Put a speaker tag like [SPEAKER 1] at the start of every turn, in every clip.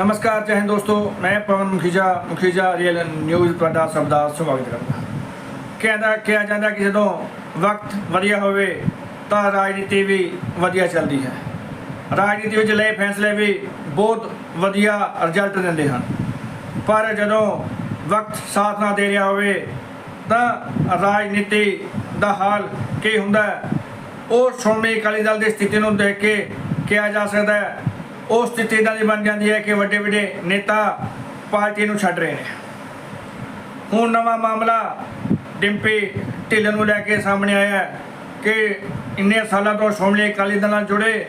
[SPEAKER 1] ਨਮਸਕਾਰ, ਜੈ ਹਿੰਦ ਦੋਸਤੋ। ਮੈਂ ਪਵਨ ਮੁਖੀਜਾ ਮੁਖੀਜਾ ਰੀਅਲ ਨਿਊਜ਼ ਤੁਹਾਡਾ ਸਭ ਦਾ ਸਵਾਗਤ ਕਰਦਾ ਕਹਿੰਦਾ ਕਿਹਾ ਜਾਂਦਾ ਕਿ ਜਦੋਂ ਵਕਤ ਵਧੀਆ ਹੋਵੇ, ਤਾਂ ਰਾਜਨੀਤੀ ਵੀ ਵਧੀਆ ਚੱਲਦੀ ਹੈ। ਰਾਜਨੀਤੀ ਵਿੱਚ ਲਏ ਫੈਸਲੇ ਵੀ ਬਹੁਤ ਵਧੀਆ ਰਿਜ਼ਲਟ ਦਿੰਦੇ ਹਨ। ਪਰ ਜਦੋਂ ਵਕਤ ਸਾਥ ਨਾ ਦੇ ਰਿਹਾ ਹੋਵੇ, ਤਾਂ ਰਾਜਨੀਤੀ ਦਾ ਹਾਲ ਕੀ ਹੁੰਦਾ ਉਹ ਸ਼੍ਰੋਮਣੀ ਅਕਾਲੀ ਦਲ ਦੀ ਸਥਿਤੀ ਨੂੰ ਦੇਖ ਕੇ ਕਿਹਾ ਜਾ ਸਕਦਾ ਹੈ ਉਹ ਸਥਿਤੀ ਇਦਾਂ ਦੀ ਬਣ ਜਾਂਦੀ ਹੈ ਕਿ ਵੱਡੇ ਵੱਡੇ ਨੇਤਾ ਪਾਰਟੀ ਨੂੰ ਛੱਡ ਰਹੇ ਨੇ। ਹੁਣ ਨਵਾਂ ਮਾਮਲਾ ਡਿੰਪੀ ਢਿੱਲ ਨੂੰ ਲੈ ਕੇ ਸਾਹਮਣੇ ਆਇਆ ਕਿ ਇੰਨੇ ਸਾਲਾਂ ਤੋਂ ਸ਼੍ਰੋਮਣੀ ਅਕਾਲੀ ਦਲ ਨਾਲ ਜੁੜੇ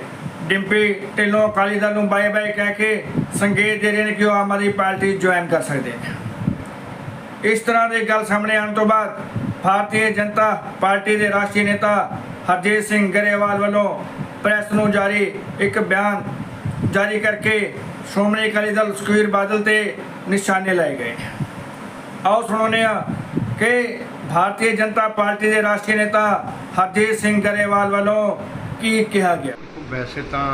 [SPEAKER 1] ਡਿੰਪੀ ਢਿੱਲੋਂ ਅਕਾਲੀ ਦਲ ਨੂੰ ਬਾਏ ਬਾਏ ਕਹਿ ਕੇ ਸੰਕੇਤ ਦੇ ਰਹੇ ਨੇ ਕਿ ਉਹ ਆਮ ਆਦਮੀ ਪਾਰਟੀ ਜੁਆਇਨ ਕਰ ਸਕਦੇ ਨੇ। ਇਸ ਤਰ੍ਹਾਂ ਦੀ ਗੱਲ ਸਾਹਮਣੇ ਆਉਣ ਤੋਂ ਬਾਅਦ ਭਾਰਤੀ ਜਨਤਾ ਪਾਰਟੀ ਦੇ ਰਾਸ਼ਟਰੀ ਨੇਤਾ ਹਰਜੀਤ ਸਿੰਘ ਗਰੇਵਾਲ ਵੱਲੋਂ ਪ੍ਰੈਸ ਨੂੰ ਜਾਰੀ ਇੱਕ ਬਿਆਨ ਜਾਰੀ ਕਰਕੇ ਸ਼੍ਰੋਮਣੀ ਅਕਾਲੀ ਦਲ ਸੁਖਬੀਰ ਬਾਦਲ ਤੇ ਨਿਸ਼ਾਨੇ ਲਾਏ ਗਏ। ਆਓ ਸੁਣਾਉਂਦੇ ਹਾਂ ਕਿ ਭਾਰਤੀ ਜਨਤਾ ਪਾਰਟੀ ਦੇ ਰਾਸ਼ਟਰੀ ਨੇਤਾ ਹਰਜੀਤ ਸਿੰਘ ਗਰੇਵਾਲ ਵੱਲੋਂ ਕੀ ਕਿਹਾ ਗਿਆ?
[SPEAKER 2] ਵੈਸੇ ਤਾਂ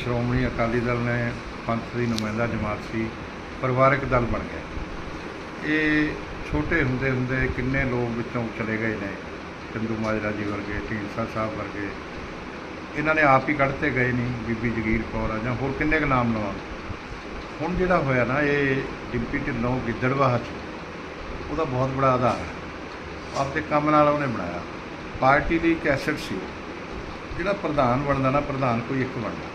[SPEAKER 2] ਸ਼੍ਰੋਮਣੀ ਅਕਾਲੀ ਦਲ ਨੇ ਪੰਥ ਦੀ ਨੁਮਾਇੰਦਾ ਜਮਾਤ ਸੀ, ਪਰਿਵਾਰਕ ਦਲ ਬਣ ਗਿਆ ਇਹ ਛੋਟੇ ਹੁੰਦੇ ਹੁੰਦੇ ਕਿੰਨੇ ਲੋਕ ਵਿੱਚੋਂ ਚਲੇ ਗਏ ਨੇ, ਚੰਦੂ ਮਾਜਰਾ ਜੀ ਵਰਗੇ, ਢੀਂਡਸਾ ਸਾਹਿਬ ਵਰਗੇ ਇਹਨਾਂ ਨੇ ਆਪ ਹੀ ਕੱਢਤੇ ਗਏ ਨਹੀਂ ਬੀਬੀ ਜਗੀਰ ਕੌਰ ਆ ਜਾਂ ਹੋਰ ਕਿੰਨੇ ਕੁ ਨਾਮ ਲਵਾਂ। ਹੁਣ ਜਿਹੜਾ ਹੋਇਆ ਨਾ, ਇਹ ਡਿੰਪੀ ਢਿੱਲੋਂ ਗਿੱਦੜਵਾਹ ਚ, ਉਹਦਾ ਬਹੁਤ ਬੜਾ ਆਧਾਰ ਹੈ। ਆਪਦੇ ਕੰਮ ਨਾਲ ਉਹਨੇ ਬਣਾਇਆ। ਪਾਰਟੀ ਦੀ ਕੈਸਟ ਸੀ ਜਿਹੜਾ ਪ੍ਰਧਾਨ ਬਣਦਾ ਨਾ, ਪ੍ਰਧਾਨ ਕੋਈ ਇੱਕ ਬਣਦਾ।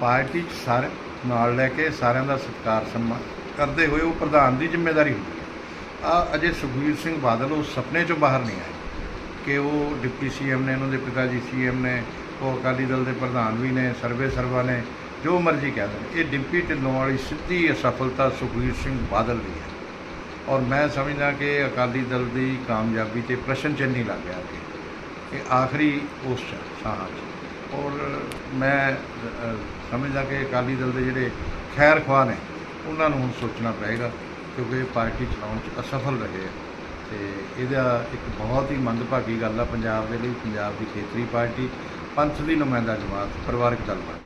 [SPEAKER 2] ਪਾਰਟੀ 'ਚ ਸਾਰੇ, ਨਾਲ ਲੈ ਕੇ ਸਾਰਿਆਂ ਦਾ ਸਤਿਕਾਰ ਸਨਮਾਨ ਕਰਦੇ ਹੋਏ ਉਹ ਪ੍ਰਧਾਨ ਦੀ ਜ਼ਿੰਮੇਵਾਰੀ ਹੁੰਦੀ ਹੈ। ਆ ਅਜੇ ਸੁਖਬੀਰ ਸਿੰਘ ਬਾਦਲ ਉਹ ਸੁਪਨੇ 'ਚੋਂ ਬਾਹਰ ਨਹੀਂ ਆਏ। ਕਿ ਉਹ ਡਿਪਟੀ ਸੀਐਮ ਨੇ, ਉਹਨਾਂ ਦੇ ਪਿਤਾ ਜੀ ਸੀਐਮ ਨੇ ਉਹ ਅਕਾਲੀ ਦਲ ਦੇ ਪ੍ਰਧਾਨ ਵੀ ਨੇ, ਸਰਵੇ ਸਰਵਾ ਨੇ, ਜੋ ਮਰਜ਼ੀ ਕਹਿ ਦੇਣ। ਇਹ ਡਿੰਪੀ ਢਿੱਲੋਂ ਵਾਲੀ ਸਿੱਧੀ ਅਸਫਲਤਾ ਸੁਖਬੀਰ ਸਿੰਘ ਬਾਦਲ ਦੀ ਹੈ। ਔਰ ਮੈਂ ਸਮਝਦਾ ਕਿ ਅਕਾਲੀ ਦਲ ਦੀ ਕਾਮਯਾਬੀ ਤੇ ਪ੍ਰਸ਼ਨ ਚਿੰਨ੍ਹ ਲੱਗ ਗਿਆ ਕਿ ਇਹ ਆਖਰੀ ਉਸ 'ਚ ਸਾਹਾਂ 'ਚ। ਔਰ ਮੈਂ ਸਮਝਦਾ ਕਿ ਅਕਾਲੀ ਦਲ ਦੇ ਜਿਹੜੇ ਖੈਰ ਖਵਾ ਨੇ, ਉਹਨਾਂ ਨੂੰ ਹੁਣ ਸੋਚਣਾ ਪਏਗਾ, ਕਿਉਂਕਿ ਇਹ ਪਾਰਟੀ ਚਲਾਉਣ 'ਚ ਅਸਫਲ ਰਹੇ ਆ। ਤੇ ਇਹਦਾ ਇੱਕ ਬਹੁਤ ਹੀ ਮੰਦਭਾਗੀ ਗੱਲ ਆ, ਪੰਜਾਬ ਦੇ ਲਈ, ਪੰਜਾਬ ਦੀ ਖੇਤਰੀ ਪਾਰਟੀ। ਪੰਥ ਦੀ ਨੁਮਾਇੰਦਾ ਜਮਾਤ ਪਰਿਵਾਰਕ ਦਲ